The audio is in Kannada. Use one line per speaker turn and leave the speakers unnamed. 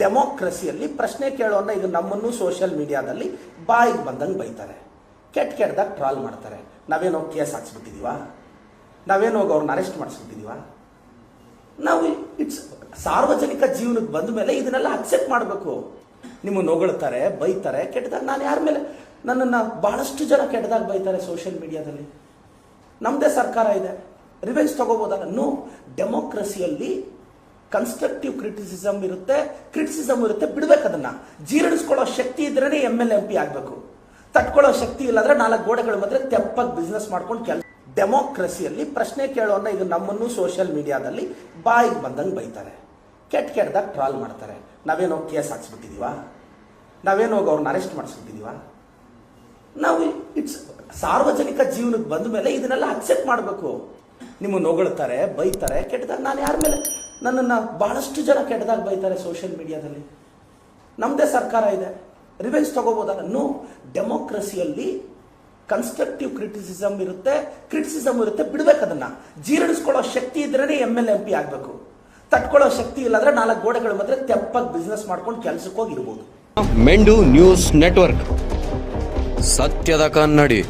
ಡೆಮೋಕ್ರಸಿಯಲ್ಲಿ ಪ್ರಶ್ನೆ ಕೇಳೋನ್ನ ಇದು ನಮ್ಮನ್ನು ಸೋಷಿಯಲ್ ಮೀಡಿಯಾದಲ್ಲಿ ಬಾಯಿಗೆ ಬಂದಂಗೆ ಬೈತಾರೆ. ಕೆಟ್ಟ ಕೆಟ್ಟದಾಗ ಟ್ರಾಲ್ ಮಾಡ್ತಾರೆ. ನಾವೇನೋ ಕೇಸ್ ಹಾಕ್ಸ್ಬಿಟ್ಟಿದೀವ? ನಾವೇನೋ ಅವ್ರನ್ನ ಅರೆಸ್ಟ್ ಮಾಡಿಸ್ಬಿಟ್ಟಿದೀವ? ನಾವು ಇಟ್ಸ್ ಸಾರ್ವಜನಿಕ ಜೀವನಕ್ಕೆ ಬಂದ ಮೇಲೆ ಇದನ್ನೆಲ್ಲ ಅಕ್ಸೆಪ್ಟ್ ಮಾಡಬೇಕು. ನಿಮ್ಮನ್ನು ಹೊಗಳ್ತಾರೆ, ಬೈತಾರೆ, ಕೆಟ್ಟದಾಗ ನಾನು ಯಾರ ಮೇಲೆ ನನ್ನನ್ನು ಬಹಳಷ್ಟು ಜನ ಕೆಟ್ಟದಾಗ ಬೈತಾರೆ ಸೋಷಿಯಲ್ ಮೀಡಿಯಾದಲ್ಲಿ. ನಮ್ಮದೇ ಸರ್ಕಾರ ಇದೆ. ರಿವೆಂಜ್ ತಗೋಬೋದಲ್ಲ. ನೋ, ಡೆಮೋಕ್ರಸಿಯಲ್ಲಿ ಕನ್ಸ್ಟ್ರಕ್ಟಿವ್ ಕ್ರಿಟಿಸಿಸಮ್ ಇರುತ್ತೆ ಕ್ರಿಟಿಸಿಸಮ್ ಇರುತ್ತೆ, ಬಿಡ್ಬೇಕು ಅದನ್ನ. ಜೀರ್ಣಿಸ್ಕೊಳ್ಳೋ ಶಕ್ತಿ ಇದ್ರೇ ಎಂ ಎಲ್ ಎಂ ಪಿ ಆಗಬೇಕು. ತಟ್ಕೊಳ್ಳೋ ಶಕ್ತಿ ಇಲ್ಲಾಂದ್ರೆ ನಾಲ್ಕು ಗೋಡೆಗಳ ಮಧ್ಯೆ ತೆಪ್ಪಾಗಿ ಬಿಸ್ನೆಸ್ ಮಾಡ್ಕೊಂಡು ಕೆಲ ಡೆಮೋಕ್ರಸಿಯಲ್ಲಿ ಪ್ರಶ್ನೆ ಕೇಳೋನ್ನ ಇದು ನಮ್ಮನ್ನು ಸೋಷಿಯಲ್ ಮೀಡಿಯಾದಲ್ಲಿ ಬಾಯಿಗೆ ಬಂದಂಗೆ ಬೈತಾರೆ. ಕೆಟ್ಟ ಕೆಟ್ಟದಾಗ ಟ್ರಾಲ್ ಮಾಡ್ತಾರೆ. ನಾವೇನೋ ಕೇಸ್ ಹಾಕ್ಸ್ಬಿಟ್ಟಿದೀವ? ನಾವೇನೋ ಅವ್ರನ್ನ ಅರೆಸ್ಟ್ ಮಾಡಿಸ್ಬಿಟ್ಟಿದೀವ? ನಾವು ಇಟ್ಸ್ ಸಾರ್ವಜನಿಕ ಜೀವನಕ್ಕೆ ಬಂದ ಮೇಲೆ ಇದನ್ನೆಲ್ಲ ಅಕ್ಸೆಪ್ಟ್ ಮಾಡಬೇಕು. ನಿಮ್ಮನ್ನು ಹೊಗಳ್ತಾರೆ, ಬೈತಾರೆ ಕೆಟ್ಟದಾಗ ನಾನು ಯಾರ ಮೇಲೆ ನನ್ನನ್ನು ಬಹಳಷ್ಟು ಜನ ಕೆಟ್ಟದಾಗ ಬೈತಾರೆ ಸೋಷಿಯಲ್ ಮೀಡಿಯಾದಲ್ಲಿ ನಮ್ಮದೇ ಸರ್ಕಾರ ಇದೆ. ರಿವೆಂಜ್ ತಗೋಬೋದಲ್ಲ? ನೋ ಡೆಮೋಕ್ರಸಿಯಲ್ಲಿ ಕನ್ಸ್ಟ್ರಕ್ಟಿವ್ ಕ್ರಿಟಿಸಿಸಮ್ ಇರುತ್ತೆ. ಕ್ರಿಟಿಸಿಸಮ್ ಇರುತ್ತೆ. ಬಿಡಬೇಕು ಅದನ್ನು. ಜೀರ್ಣಿಸ್ಕೊಳ್ಳೋ ಶಕ್ತಿ ಇದ್ರೇ ಎಂ ಎಲ್ ಎಂ ಪಿ ಆಗಬೇಕು. ತಟ್ಕೊಳ್ಳೋ ಶಕ್ತಿ ಇಲ್ಲಾಂದ್ರೆ ನಾಲ್ಕು ಗೋಡೆಗಳ ಮಧ್ಯೆ ತೆಪ್ಪಾಗಿ ಬಿಸ್ನೆಸ್ ಮಾಡ್ಕೊಂಡು ಕೆಲಸಕ್ಕೆ ಹೋಗಿರ್ಬೋದು
ಮೆಂಡು ನ್ಯೂಸ್ ನೆಟ್ವರ್ಕ್. ಸತ್ಯದ ಕನ್ನಡಿ.